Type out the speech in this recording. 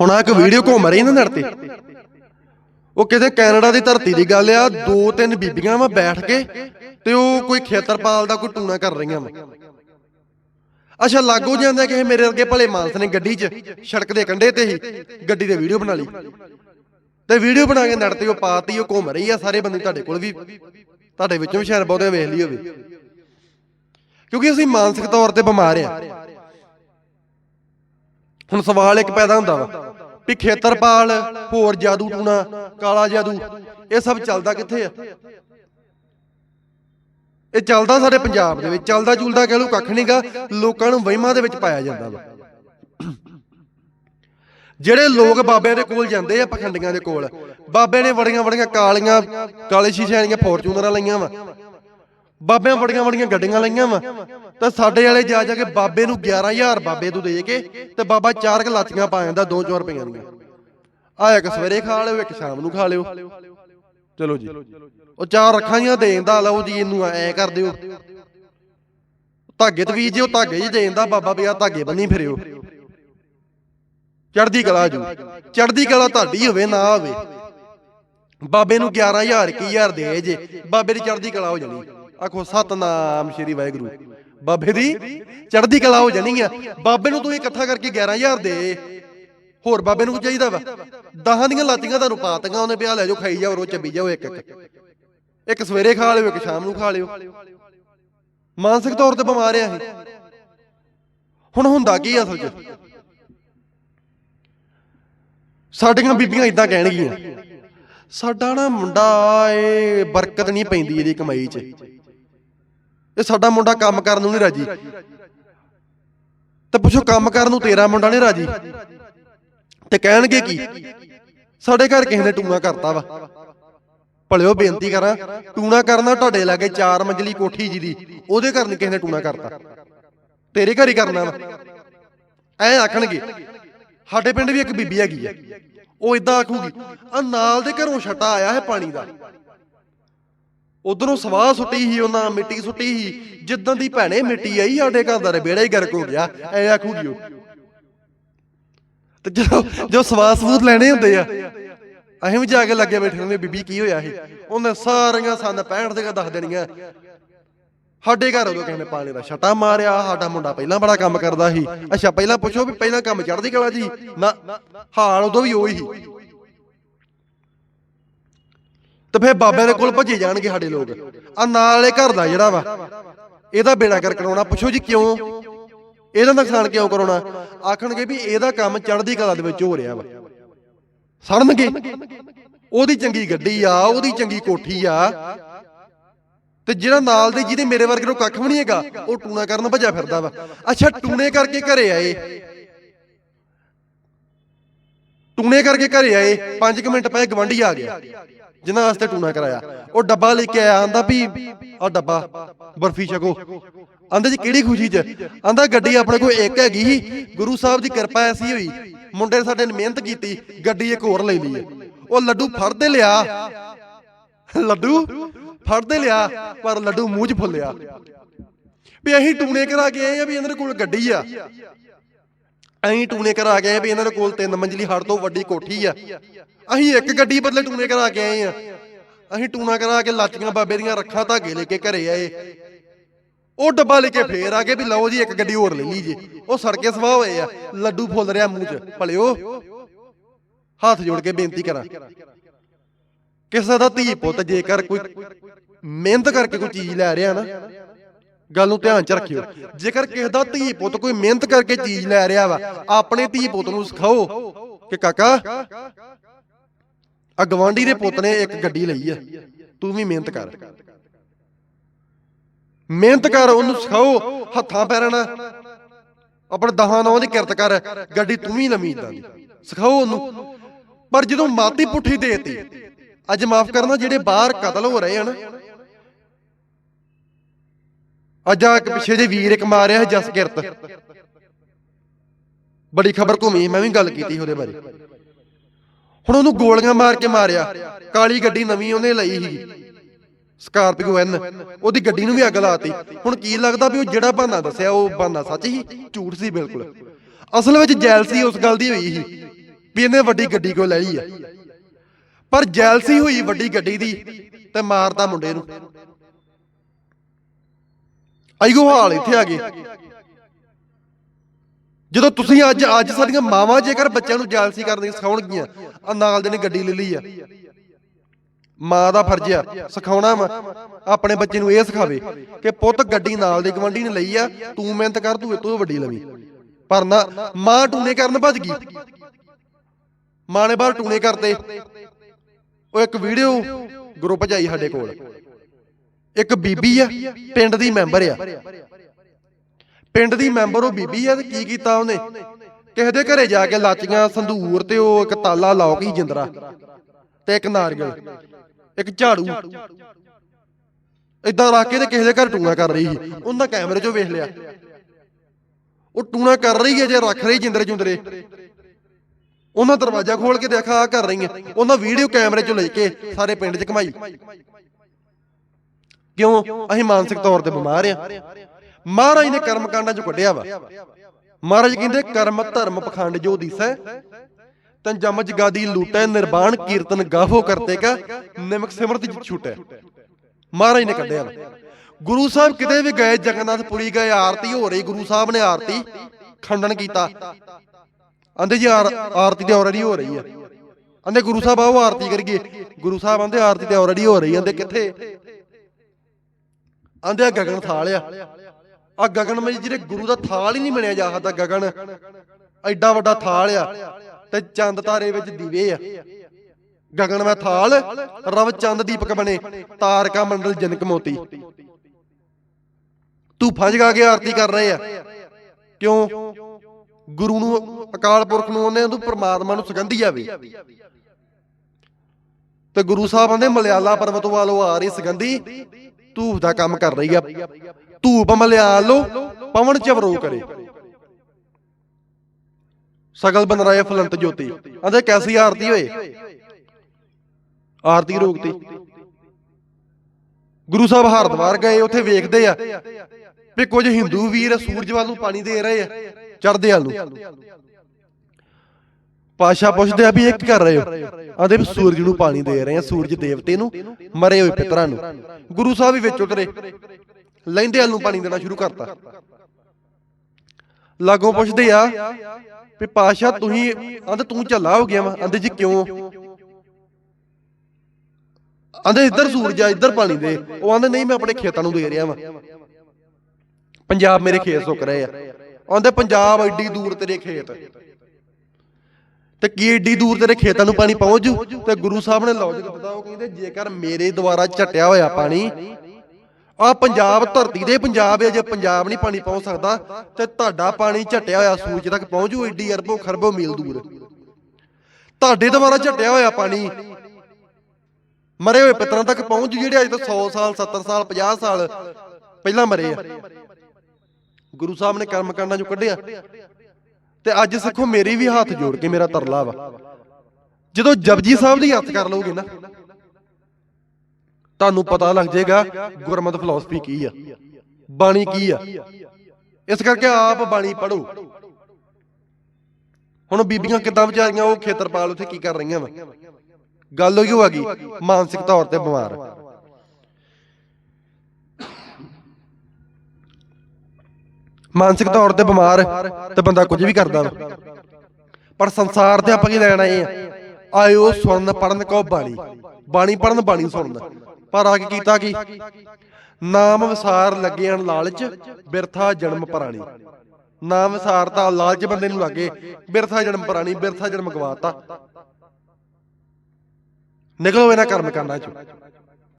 ਹੁਣ ਆ ਇੱਕ ਵੀਡੀਓ ਘੁੰਮ ਰਹੀ ਨਾ ਨੜ ਤੇ ਉਹ ਕਿਤੇ ਕੈਨੇਡਾ ਦੀ ਧਰਤੀ ਦੀ ਗੱਲ ਆ, ਦੋ ਤਿੰਨ ਬੀਬੀਆਂ ਵਾ ਬੈਠ ਕੇ ਤੇ ਉਹ ਕੋਈ ਖੇਤਰਪਾਲ ਦਾ ਕੋਈ ਟੂਣਾ ਕਰ ਰਹੀਆਂ ਵਾ। ਅੱਛਾ, ਲਾਗੋ ਜਾਂਦੇ ਕਿਸੇ ਮੇਰੇ ਅੱਗੇ ਭਲੇ ਮਾਨਸ ਨੇ ਗੱਡੀ 'ਚ ਸੜਕ ਦੇ ਕੰਢੇ ਤੇ ਹੀ ਗੱਡੀ ਤੇ ਵੀਡੀਓ ਬਣਾ ਲਈ। ਤੇ ਵੀਡੀਓ ਬਣਾ ਕੇ ਨੜ ਤੇ ਉਹ ਪਾਤੀ, ਉਹ ਘੁੰਮ ਰਹੀ ਆ, ਸਾਰੇ ਬੰਦੇ ਤੁਹਾਡੇ ਕੋਲ ਵੀ, ਤੁਹਾਡੇ ਵਿੱਚੋਂ ਵੀ ਸ਼ਾਇਦ ਬਹੁਤੇ ਵੇਖ ਲਈ ਹੋਵੇ। ਕਿਉਂਕਿ ਅਸੀਂ ਮਾਨਸਿਕ ਤੌਰ ਤੇ ਬਿਮਾਰ ਆ। ਹੁਣ ਸਵਾਲ ਇੱਕ ਪੈਦਾ ਹੁੰਦਾ ਵਾ ਵੀ ਖੇਤਰਪਾਲ ਹੋਰ ਜਾਦੂ ਟੂਣਾ, ਕਾਲਾ ਜਾਦੂ, ਇਹ ਸਭ ਚੱਲਦਾ ਕਿੱਥੇ ਆ? ਇਹ ਚੱਲਦਾ ਸਾਡੇ ਪੰਜਾਬ ਦੇ ਵਿੱਚ, ਚੱਲਦਾ ਚੁਲਦਾ ਕਹਿ ਲਓ ਕੱਖ ਨਹੀਂਗਾ ਲੋਕਾਂ ਨੂੰ ਵਹਿਮਾਂ ਦੇ ਵਿੱਚ ਪਾਇਆ ਜਾਂਦਾ ਵਾ। ਜਿਹੜੇ ਲੋਕ ਬਾਬਿਆਂ ਦੇ ਕੋਲ ਜਾਂਦੇ ਆ ਪਖੰਡੀਆਂ ਦੇ ਕੋਲ, ਬਾਬੇ ਨੇ ਬੜੀਆਂ ਬੜੀਆਂ ਕਾਲੀਆਂ, ਕਾਲੇ ਸ਼ੀਸ਼ੇ ਵਾਲੀਆਂ ਫੋਰਚੂਨਰਾਂ ਲਈਆਂ ਵਾ। ਬਾਬਿਆਂ ਬੜੀਆਂ ਬੜੀਆਂ ਗੱਡੀਆਂ ਲਈਆਂ ਵਾ। ਤਾਂ ਸਾਡੇ ਵਾਲੇ ਜਾ ਜਾ ਕੇ ਬਾਬੇ ਨੂੰ 11000 ਬਾਬੇ ਤੋਂ ਦੇ ਕੇ ਤੇ ਬਾਬਾ ਚਾਰ ਕੁ ਲਾਚੀਆਂ ਪਾ ਜਾਂਦਾ 2-4 ਰੁਪਈਆਂ ਦੀਆਂ। ਆ ਇੱਕ ਸਵੇਰੇ ਖਾ ਲਿਓ, ਇੱਕ ਸ਼ਾਮ ਨੂੰ ਖਾ ਲਿਓ। ਚਲੋ ਜੀ। ਉਹ ਚਾਰ ਰੱਖਾਂ ਜੀਆਂ ਦੇਣ ਦਾ ਲਓ ਜੀ, ਇਹਨੂੰ ਐ ਕਰ ਦਿਓ। ਧਾਗੇ ਤਵੀਜ ਜਿਓ ਧਾਗੇ ਜੀ ਦੇਣ ਦਾ ਬਾਬਾ ਵੀ ਆ ਧਾਗੇ ਬੰਨੀ ਫਿਰਿਓ। ਚੜਦੀ ਕਲਾ ਜੂ। ਚੜਦੀ ਕਲਾ ਤੁਹਾਡੀ ਹੋਵੇ, ਨਾ ਹੋਵੇ। ਬਾਬੇ ਨੂੰ 11000 21000 ਦੇ ਜੇ। ਬਾਬੇ ਦੀ ਚੜਦੀ ਕਲਾ ਹੋ ਜਾਣੀ। ਆਖੋ, ਸਤਨਾਮ ਸ਼੍ਰੀ ਵਾਹਿਗੁਰੂ। ਬਾਬੇ ਦੀ ਚੜ੍ਹਦੀ ਕਲਾ ਹੋ ਜਾਣੀ ਆ। ਬਾਬੇ ਨੂੰ ਤੂੰ ਇਕੱਠਾ ਕਰਕੇ 11000 ਦੇ। ਹੋਰ ਬਾਬੇ ਨੂੰ ਕੀ ਚਾਹੀਦਾ ਵਾ? ਦਹਾਂ ਦੀਆਂ ਲਾਤੀਆਂ ਤੁਹਾਨੂੰ ਪਾਤੀਆਂ ਉਹਨੇ ਪਿਆ ਲੈ ਜਾਓ, ਖਾਈ ਜਾਓ ਰੋ ਚੱਬੀ ਜਾਓ, ਇੱਕ ਇੱਕ। ਇੱਕ ਸਵੇਰੇ ਖਾ ਲਿਓ, ਇੱਕ ਸ਼ਾਮ ਨੂੰ ਖਾ ਲਿਓ। ਮਾਨਸਿਕ ਤੌਰ ਤੇ ਬਿਮਾਰ ਆ ਇਹ। ਹੁਣ ਹੁੰਦਾ ਕੀ ਆ ਅਸਲ 'ਚ? ਸਾਡੀਆਂ ਬੀਬੀਆਂ ਇਦਾਂ ਕਹਿਣਗੀਆਂ, ਸਾਡਾ ਨਾ ਮੁੰਡਾ ਏ, ਬਰਕਤ ਨਹੀਂ ਪੈਂਦੀ ਇਹਦੀ ਕਮਾਈ 'ਚ। ਇਹ ਸਾਡਾ ਮੁੰਡਾ ਕੰਮ ਕਰਨ ਨੂੰ ਨਹੀਂ ਰਾਜੀ। ਤੇ ਪੁੱਛੋ, ਕੰਮ ਕਰਨ ਨੂੰ ਤੇਰਾ ਮੁੰਡਾ ਨਹੀਂ ਰਾਜੀ। ਤੇ ਕਹਿਣਗੇ ਕੀ? ਸਾਡੇ ਘਰ ਕਿਸੇ ਨੇ ਟੂਣਾ ਕਰਤਾ ਵਾ। ਭਲਿਓ ਬੇਨਤੀ ਕਰਾਂ, ਟੂਣਾ ਕਰਨਾ ਤੁਹਾਡੇ ਲਾਗੇ ਚਾਰ ਮੰਜ਼ਲੀ ਕੋਠੀ ਜੀ ਦੀ, ਉਹਦੇ ਘਰ ਨਹੀਂ ਕਿਸੇ ਨੇ ਟੂਣਾ ਕਰਤਾ। ਤੇਰੇ ਘਰ ਹੀ ਕਰਨਾ ਵਾ। ਐ ਆਖਣਗੇ, ਸਾਡੇ ਪਿੰਡ ਵੀ ਇੱਕ ਬੀਬੀ ਹੈਗੀ ਆ। ਉਹ ਇਦਾਂ ਆਖੂਗੀ ਆ ਨਾਲ ਦੇ ਘਰੋਂ ਛਟਾ ਆਇਆ ਹੈ ਪਾਣੀ ਦਾ। ਉਧਰੋਂ ਸਵਾਹ ਸੁੱਟੀ ਸੀ, ਉਹਨਾਂ ਮਿੱਟੀ ਸੁੱਟੀ ਸੀ। ਜਿੱਦਾਂ ਦੀ ਭੈਣੇ ਮਿੱਟੀ ਆਈ, ਸਾਡੇ ਘਰ ਦਾ ਬੇੜਾ ਹੀ ਗਰਕ ਹੋ ਗਿਆ। ਐ ਆਖੂਗੀ ਉਹ ਤੇ ਜਦੋਂ ਜੋ ਸਵਾਹ ਸਬੂਤ ਲੈਣੇ ਹੁੰਦੇ ਆ, ਅਸੀਂ ਵੀ ਜਾ ਕੇ ਲੱਗੇ ਬੈਠੇ ਹੁੰਦੇ ਬੀਬੀ ਕੀ ਹੋਇਆ ਇਹ ਉਹਨੇ ਸਾਰੀਆਂ ਸੰਨ 65 ਦੀਆਂ ਦੱਸ ਦੇਣੀਆਂ। ਸਾਡੇ ਘਰ ਉਦੋਂ ਕਿਸੇ ਨੇ ਪਾਣੀ ਦਾ ਛਟਾ ਮਾਰਿਆ, ਸਾਡਾ ਮੁੰਡਾ ਪਹਿਲਾਂ ਬੜਾ ਕੰਮ ਕਰਦਾ ਸੀ। ਅੱਛਾ, ਪਹਿਲਾਂ ਪੁੱਛੋ ਵੀ ਪਹਿਲਾਂ ਕੰਮ ਚੜਦੀ ਕਲਾ ਜੀ ਨਾ, ਹਾਲ ਉਦੋਂ ਵੀ ਉਹੀ ਸੀ। ਤੇ ਫਿਰ ਬਾਬਿਆਂ ਦੇ ਕੋਲ ਭੱਜੇ ਜਾਣਗੇ ਸਾਡੇ ਲੋਕ। ਆ ਨਾਲੇ ਘਰ ਦਾ ਜਿਹੜਾ ਵਾ, ਇਹਦਾ ਬੇੜਾ ਕਰ ਕਰਾਉਣਾ। ਪੁੱਛੋ ਜੀ ਕਿਉਂ? ਇਹਦਾ ਨੁਕਸਾਨ ਕਿਉਂ ਕਰਾਉਣਾ? ਆਖਣਗੇ ਵੀ ਇਹਦਾ ਕੰਮ ਚੜ੍ਹਦੀ ਕਲਾ ਦੇ ਵਿੱਚ ਹੋ ਰਿਹਾ ਵਾ। ਸੜਨਗੇ। ਉਹਦੀ ਚੰਗੀ ਗੱਡੀ ਆ, ਉਹਦੀ ਚੰਗੀ ਕੋਠੀ ਆ। ਤੇ ਜਿਹੜਾ ਨਾਲ ਦੇ ਜਿਹਦੇ ਮੇਰੇ ਵਰਗੇ ਨੂੰ ਕੱਖ ਵੀ ਨਹੀਂ ਹੈਗਾ, ਉਹ ਟੂਣਾ ਕਰਨ ਭੱਜਿਆ ਫਿਰਦਾ ਵਾ। ਅੱਛਾ, ਟੂਣੇ ਕਰਕੇ ਘਰੇ ਆਏ। ਟੂਣੇ ਕਰਕੇ ਘਰੇ ਆਏ। 5 ਮਿੰਟ ਪਏ ਗਵੰਡੀ ਆ ਗਿਆ। ਜਿਨ੍ਹਾਂ ਵਾਸਤੇ ਟੂਣਾ ਕਰਾਇਆ। ਉਹ ਡੱਬਾ ਲੈ ਕੇ ਆਇਆ, ਆਂਦਾ ਵੀ ਆ ਡੱਬਾ, ਬਰਫੀ ਛਕੋ। ਆਂਦਾ ਜੀ, ਕਿਹੜੀ ਖੁਸ਼ੀ 'ਚ? ਆਂਦਾ ਗੱਡੀ ਆਪਣੇ ਕੋਲ ਇੱਕ ਹੈਗੀ ਸੀ, ਗੁਰੂ ਸਾਹਿਬ ਦੀ ਕਿਰਪਾ ਐਸੀ ਹੋਈ। ਮੁੰਡੇ ਨੇ ਸਾਡੇ ਨੇ ਮਿਹਨਤ ਕੀਤੀ, ਗੱਡੀ ਇੱਕ ਹੋਰ ਲੈ ਲਈ ਹੈ। ਉਹ ਲੱਡੂ ਫੜਦੇ ਲਿਆ। ਲੱਡੂ ਫੜਦੇ ਲਿਆ, ਪਰ ਲੱਡੂ ਮੂੰਹ 'ਚ ਫੁੱਲਿਆ। ਵੀ ਅਸੀਂ ਟੂਣੇ ਕਰਾ ਕੇ ਆਏ ਆ ਵੀ ਇਹਨਾਂ ਦੇ ਕੋਲ ਗੱਡੀ ਆ। ਅਸੀਂ ਟੂਣੇ ਕਰਾ ਕੇ ਆਏ ਵੀ ਇਹਨਾਂ ਦੇ ਕੋਲ ਤਿੰਨ ਮੰਜ਼ਲੀ ਹੜ ਤੋਂ ਵੱਡੀ ਕੋਠੀ ਆ। ਅਸੀਂ ਇੱਕ ਗੱਡੀ ਬਦਲੇ ਟੂਣੇ ਕਰਾ ਕੇ ਆਏ ਆ ਅਸੀਂ ਟੂਣਾ ਕਰਾ ਕੇ ਲਾਚੀਆਂ ਬਾਬੇ ਦੀਆਂ ਰੱਖਾਂ ਧਾਗੇ ਲੈ ਕੇ ਘਰੇ ਆਏ। ਉਹ ਡੱਬਾ ਲੈ ਕੇ ਫੇਰ ਆ ਗਏ ਵੀ ਲਓ ਜੀ, ਇੱਕ ਗੱਡੀ ਹੋਰ ਲੈ ਲਈ ਜੀ ਉਹ ਸੜਕੇ ਸਵਾਹ ਹੋਏ ਆ। ਲੱਡੂ ਫੁੱਲ ਰਿਹਾ ਮੂੰਹ 'ਚ। ਭਲਿਓ, ਹੱਥ ਜੋੜ ਕੇ ਬੇਨਤੀ ਕਰਾਂ। ਕਿਸੇ ਦਾ ਧੀ ਪੁੱਤ ਜੇਕਰ ਕੋਈ ਮਿਹਨਤ ਕਰਕੇ ਕੋਈ ਚੀਜ਼ ਲੈ ਰਿਹਾ ਨਾ, ਗੱਲ ਨੂੰ ਧਿਆਨ ਚ ਰੱਖਿਓ। ਜੇਕਰ ਕਿਸੇ ਦਾ ਧੀ ਪੁੱਤ ਕੋਈ ਮਿਹਨਤ ਕਰਕੇ ਚੀਜ਼ ਲੈ ਰਿਹਾ ਵਾ, ਆਪਣੇ ਧੀ ਪੁੱਤ ਨੂੰ ਸਿਖਾਓ ਕਿ ਕਾਕਾ ਆ ਗਵਾਂਢੀ ਦੇ ਪੁੱਤ ਨੇ ਇੱਕ ਗੱਡੀ ਲਈ ਆ। ਤੂੰ ਵੀ ਮਿਹਨਤ ਕਰ। ਮਿਹਨਤ ਕਰ। ਉਹਨੂੰ ਸਿਖਾਓ ਹੱਥਾਂ ਪੈਰਾਂ ਨਾਲ। ਆਪਣੇ ਦਹਾਂ ਨਾਲ ਉਹਦੀ ਕਿਰਤ ਕਰ ਗੱਡੀ ਤੂੰ ਵੀ ਨਵੀਂ ਇਦਾਂ ਦੀ। ਸਿਖਾਓ ਉਹਨੂੰ। ਪਰ ਜਦੋਂ ਮਾਤੀ ਪੁੱਠੀ ਦੇਤੀ ਅੱਜ ਮਾਫ ਕਰਨਾ ਜਿਹੜੇ ਬਾਹਰ ਕਤਲ ਹੋ ਰਹੇ ਹਨ। ਅੱਜ ਆ ਇੱਕ ਪਿੱਛੇ ਜੇ ਵੀਰ ਇੱਕ ਮਾਰਿਆ ਜਸਕਿਰਤ ਬੜੀ ਖਬਰ ਘੁੰਮੀ ਮੈਂ ਵੀ ਗੱਲ ਕੀਤੀ ਉਹਦੇ ਬਾਰੇ। ਹੁਣ ਉਹਨੂੰ ਗੋਲੀਆਂ ਮਾਰ ਕੇ ਮਾਰਿਆ। ਕਾਲੀ ਗੱਡੀ ਨਵੀਂ ਉਹਨੇ ਲਈ ਸੀ ਸਕਾਰਪੀਓ ਐਨ, ਉਹਦੀ ਗੱਡੀ ਨੂੰ ਵੀ ਅੱਗ ਲਾਤੀ। ਹੁਣ ਕੀ ਲੱਗਦਾ ਵੀ ਉਹ ਜਿਹੜਾ ਬਹਾਨਾ ਦੱਸਿਆ, ਉਹ ਬਹਾਨਾ ਸੱਚ ਹੀ? ਝੂਠ ਸੀ ਬਿਲਕੁਲ। ਅਸਲ ਵਿੱਚ ਜੈਲਸੀ ਉਸ ਗੱਲ ਦੀ ਹੋਈ ਸੀ, ਵੀ ਇਹਨੇ ਵੱਡੀ ਗੱਡੀ ਕਿਉਂ ਲੈ ਲਈ ਆ। ਪਰ ਜੈਲਸੀ ਹੋਈ ਵੱਡੀ ਗੱਡੀ ਦੀ ਤੇ ਮਾਰਤਾ ਮੁੰਡੇ ਨੂੰ। ਆਈਗੋ ਹਾਲ ਇੱਥੇ ਆ ਗਏ ਜਦੋਂ ਤੁਸੀਂ ਅੱਜ ਅੱਜ ਸਾਡੀਆਂ ਮਾਵਾਂ ਜੇਕਰ ਬੱਚਿਆਂ ਨੂੰ ਜਾਲਸੀ ਕਰਨ ਸਿਖਾਉਣਗੀਆਂ ਆ ਨਾਲ ਦੇ ਨੇ ਗੱਡੀ ਲੈ ਲਈ ਆ। ਮਾਂ ਦਾ ਫਰਜ਼ ਆ, ਸਿਖਾਉਣਾ ਵਾ। ਆਪਣੇ ਬੱਚੇ ਨੂੰ ਇਹ ਸਿਖਾਵੇ ਕਿ ਪੁੱਤ ਗੱਡੀ ਨਾਲ ਦੇ ਗਵੰਡੀ ਨੇ ਲਈ ਆ, ਤੂੰ ਮਿਹਨਤ ਕਰ, ਤੂੰ ਤੂੰ ਵੱਡੀ ਲਵੀਂ। ਪਰ ਨਾ, ਮਾਂ ਟੂਨੇ ਕਰਨ ਭੱਜ ਗਈ। ਮਾਂ ਨੇ ਬਾਹਰ ਟੂਨੇ ਕਰਤੇ। ਉਹ ਇੱਕ ਵੀਡੀਓ ਗਰੁੱਪ ਜਾਈ ਸਾਡੇ ਕੋਲ। ਇੱਕ ਬੀਬੀ ਆ, ਪਿੰਡ ਦੀ ਮੈਂਬਰ ਆ। ਪਿੰਡ ਦੀ ਮੈਂਬਰ ਉਹ ਬੀਬੀ ਆ ਤੇ ਕੀ ਕੀਤਾ ਉਹਨੇ? ਕਿਸੇ ਦੇ ਘਰੇ ਜਾ ਕੇ ਲਾਚੀਆਂ, ਸੰਧੂਰ ਤੇ ਉਹ ਇੱਕ ਤਾਲਾ ਲੌਕ ਹੀ ਜਿੰਦਰਾ? ਤੇ ਇੱਕ ਨਾਰੀਅਲ, ਇੱਕ ਝਾੜੂ। ਇਦਾਂ ਰੱਖ ਕੇ ਤੇ ਕਿਸੇ ਦੇ ਘਰ ਟੂਣਾ ਕਰ ਰਹੀ ਸੀ। ਉਹਨਾਂ ਕੈਮਰੇ 'ਚੋਂ ਵੇਖ ਲਿਆ। ਉਹ ਟੂਣਾ ਕਰ ਰਹੀ ਹੈ ਜੇ ਰੱਖ ਰਹੀ ਜਿੰਦਰੇ ਜੁੰਦਰੇ। ਉਹਨਾਂ ਦਰਵਾਜ਼ਾ ਖੋਲ ਕੇ ਦੇਖਾ ਆ ਕਰ ਰਹੀ ਹੈ ਉਹਨਾਂ ਵੀਡੀਓ ਕੈਮਰੇ 'ਚੋਂ ਲੈ ਕੇ ਸਾਰੇ ਪਿੰਡ 'ਚ ਘਮਾਈ। ਕਿਉਂ? ਅਸੀਂ ਮਾਨਸਿਕ ਤੌਰ ਤੇ ਬਿਮਾਰ ਆ। ਮਹਾਰਾਜ ਨੇ ਕਰਮ ਕਾਂਡਾਂ 'ਚੋਂ ਕੱਢਿਆ ਵਾ। ਮਹਾਰਾਜ ਕਹਿੰਦੇ, ਕਰਮ, ਧਰਮ, ਪਖੰਡ ਜੋ ਦਿਸੈ, ਤਨ ਜਮ ਜਗਾਦੀ ਲੂਟੈ, ਨਿਰਵਾਣ ਕੀਰਤਨ ਗਾਹੋ ਕਰਤੇ ਨਿਮਕ ਸਿਮਰਤ ਜਿ ਮਹਾਰਾਜ ਨੇ ਕੱਢਿਆ ਵਾ। ਗੁਰੂ ਸਾਹਿਬ ਕਿਤੇ ਵੀ ਗਏ, ਜਗਨਨਾਥਪੁਰੀ ਗਏ, ਆਰਤੀ ਹੋ ਰਹੀ, ਗੁਰੂ ਸਾਹਿਬ ਨੇ ਆਰਤੀ ਖੰਡਨ ਕੀਤਾ। ਆਂਦੇ ਜੀ, ਆਰ- ਆਰਤੀ ਤੇ ਆਲਰੇਡੀ ਹੋ ਰਹੀ ਆ। ਆਂਦੇ, ਗੁਰੂ ਸਾਹਿਬ ਆਓ, ਆਰਤੀ ਕਰੀਏ। ਗੁਰੂ ਸਾਹਿਬ ਆਂਦੇ, ਆਰਤੀ ਤੇ ਆਲਰੇਡੀ ਹੋ ਰਹੀ। ਆ ਆਂਦੇ, ਕਿੱਥੇ? ਆਂਦੇ ਆ ਗਗਨ ਥਾਲ ਆ ਆ ਗਗਨ ਮਈ ਜਿਹੜੇ ਗੁਰੂ ਦਾ ਥਾਲ ਹੀ ਨਹੀਂ ਬਣਿਆ ਜਾ ਸਕਦਾ ਗਗਨ। ਐਡਾ ਵੱਡਾ ਥਾਲ ਆ ਤੇ ਚੰਦ ਤਾਰੇ ਵਿੱਚ ਦੀਵੇ ਆ। ਗਗਨ ਮੈਂ ਥਾਲ, ਰਵ ਚੰਦ ਦੀਪਕ ਬਣੇ, ਤਾਰਕਾ ਮੰਡਲ ਜਨਕ ਮੋਤੀ ਧੂਫਾਂ ਜਗਾ ਕੇ ਆਰਤੀ ਕਰ ਰਹੇ ਆ। ਕਿਉਂ? ਗੁਰੂ ਨੂੰ, ਅਕਾਲ ਪੁਰਖ ਨੂੰ, ਉਹਨੇ ਉਹਨੂੰ ਪ੍ਰਮਾਤਮਾ ਨੂੰ ਸੁਗੰਧੀ ਆਵੇ। ਤੇ ਗੁਰੂ ਸਾਹਿਬ ਕਹਿੰਦੇ ਮਲਿਆਲਾ ਪਰਬਤ ਵਾਲੋ ਆ ਰਹੀ ਸੁਗੰਧੀ। ਧੂਫ ਦਾ ਕੰਮ ਕਰ ਰਹੀ ਆ। ਧੂਪ ਮਲਿਆਲ ਲੋ ਪਵਨ ਚਵਰੋ ਕਰੇ। ਸਗਲ ਬਨ ਫਲੰਤ ਜੋਤੀ। ਆਂਦੇ ਕੈਸੀ ਆਰਤੀ ਹੋਏ? ਆਰਤੀ ਰੋਕਤੀ। ਗੁਰੂ ਸਾਹਿਬ ਹਰਦੁਆਰ ਗਏ, ਉੱਥੇ ਵੇਖਦੇ ਆ ਵੀ ਕੁਝ ਹਿੰਦੂ ਵੀਰ ਸੂਰਜ ਵੱਲ ਨੂੰ ਪਾਣੀ ਦੇ ਰਹੇ ਆ ਚੜਦੇ ਵੱਲ ਨੂੰ। ਪਾਸ਼ਾ ਪੁੱਛਦੇ ਆ ਵੀ ਇਹ ਕੀ ਕਰ ਰਹੇ ਹੋ? ਆਂਦੇ ਵੀ ਸੂਰਜ ਨੂੰ ਪਾਣੀ ਦੇ ਰਹੇ ਆ, ਸੂਰਜ ਦੇਵਤੇ ਨੂੰ, ਮਰੇ ਹੋਏ ਪਿਤਰਾਂ ਨੂੰ। ਗੁਰੂ ਸਾਹਿਬ ਵੀ ਵਿੱਚ ਉਤਰੇ। ਲੈਂਦੇ ਵੱਲ ਨੂੰ ਪਾਣੀ ਦੇਣਾ ਸ਼ੁਰੂ ਕਰਤਾ ਲਾਗੋਂ ਪੁੱਛਦੇ ਆ ਵੀ ਪਾਸ਼ਾ ਤੁਸੀਂ ਆਂਦੇ ਤੂੰ ਝੱਲਾ ਹੋ ਗਿਆ ਵਾ ਆਂਦੇ ਜੀ ਕਿਉਂ ਆਂਦੇ ਇੱਧਰ ਸੂਰਜ ਆ ਇੱਧਰ ਪਾਣੀ ਦੇ ਉਹ ਆਂਦੇ ਨਹੀਂ ਮੈਂ ਆਪਣੇ ਖੇਤਾਂ ਨੂੰ ਦੇ ਰਿਹਾ ਵਾਂ ਪੰਜਾਬ ਮੇਰੇ ਖੇਤ ਸੁੱਕ ਰਹੇ ਆ ਆਂਦੇ ਪੰਜਾਬ ਐਡੀ ਦੂਰ ਤੇਰੇ ਖੇਤ ਤੇ ਕੀ ਏਡੀ ਦੂਰ ਤੇਰੇ ਖੇਤਾਂ ਨੂੰ ਪਾਣੀ ਪਹੁੰਚ ਜੂ ਤੇ ਗੁਰੂ ਸਾਹਿਬ ਨੇ ਲੌਜਿਕ ਦਿੱਤਾ ਉਹ ਕਹਿੰਦੇ ਜੇਕਰ ਮੇਰੇ ਦੁਆਰਾ ਝਟਿਆ ਹੋਇਆ ਪਾਣੀ ਆ ਪੰਜਾਬ ਧਰਤੀ ਦੇ ਪੰਜਾਬ ਹੈ ਜੇ ਪੰਜਾਬ ਨਹੀਂ ਪਾਣੀ ਪਹੁੰਚ ਸਕਦਾ, ਤੇ ਤੁਹਾਡਾ ਪਾਣੀ ਝਟਿਆ ਹੋਇਆ ਸੂਰਜ ਤੱਕ ਪਹੁੰਚੂ ਏਡੀ ਅਰਬੋ ਖਰਬੋ ਮੀਲ ਦੂਰ। ਤੁਹਾਡੇ ਦੁਆਰਾ ਝਟਿਆ ਹੋਇਆ ਪਾਣੀ ਮਰੇ ਹੋਏ ਪਿੱਤਰਾਂ ਤੱਕ ਪਹੁੰਚ ਜਿਹੜੇ ਅੱਜ ਤੋਂ 100 ਸਾਲ 70 ਸਾਲ 50 ਸਾਲ ਪਹਿਲਾਂ ਮਰੇ ਆ। ਗੁਰੂ ਸਾਹਿਬ ਨੇ ਕਰਮ ਕਾਂਡਾਂ ਚੋਂ ਕੱਢਿਆ। ਤੇ ਅੱਜ ਸਿੱਖੋ, ਮੇਰੀ ਵੀ ਹੱਥ ਜੋੜ ਕੇ ਮੇਰਾ ਤਰਲਾ ਵਾ। ਜਦੋਂ ਜਪਜੀ ਸਾਹਿਬ ਦੀ ਹੱਥ ਕਰ ਲਓਗੇ ਨਾ ਤੁਹਾਨੂੰ ਪਤਾ ਲੱਗ ਜਾਏਗਾ ਗੁਰਮਤ ਫਿਲਾਸਫੀ ਕੀ ਆ। ਬਾਣੀ ਕੀ ਆ? ਇਸ ਕਰਕੇ ਆਪ ਬਾਣੀ ਪੜੋ ਹੁਣ ਬੀਬੀਆਂ ਕਿੱਦਾਂ ਵਿਚਾਰੀਆਂ ਉਹ ਖੇਤਰਪਾਲ ਉੱਥੇ ਕੀ ਕਰ ਰਹੀਆਂ ਵਾ? ਗੱਲ ਉਹੀ ਹੋ ਗਈ ਮਾਨਸਿਕ ਤੌਰ ਤੇ ਬਿਮਾਰ। ਮਾਨਸਿਕ ਤੌਰ ਤੇ ਬਿਮਾਰ। ਤੇ ਬੰਦਾ ਕੁਝ ਵੀ ਕਰਦਾ ਵਾ। ਪਰ ਸੰਸਾਰ ਤੇ ਆਪਾਂ ਕੀ ਲੈਣ ਆਏ ਆ? ਆਇਓ ਸੁਣਨ ਪੜਨ ਕੋ ਬਾਣੀ। ਬਾਣੀ ਪੜਨ ਬਾਣੀ ਸੁਣਨ। ਪਰ ਆ ਕੇ ਕੀਤਾ ਕੀ? ਨਾਮ ਵਿਸਾਰ ਲੱਗਿਆਣ ਲਾਲਚ, ਬਿਰਥਾ ਜਨਮ ਪਰਾਣੀ। ਨਾਮ ਵਿਸਾਰ ਤਾਂ ਲਾਲਚ ਬੰਦੇ ਨੂੰ ਲੱਗੇ, ਬਿਰਥਾ ਜਨਮ ਪਰਾਣੀ, ਬਿਰਥਾ ਜਨਮ ਗਵਾਤਾ। ਨਿਕਲੋ ਇਹਨਾਂ ਕਰਮ ਕਾਂਡਾਂ ਚੋਂ।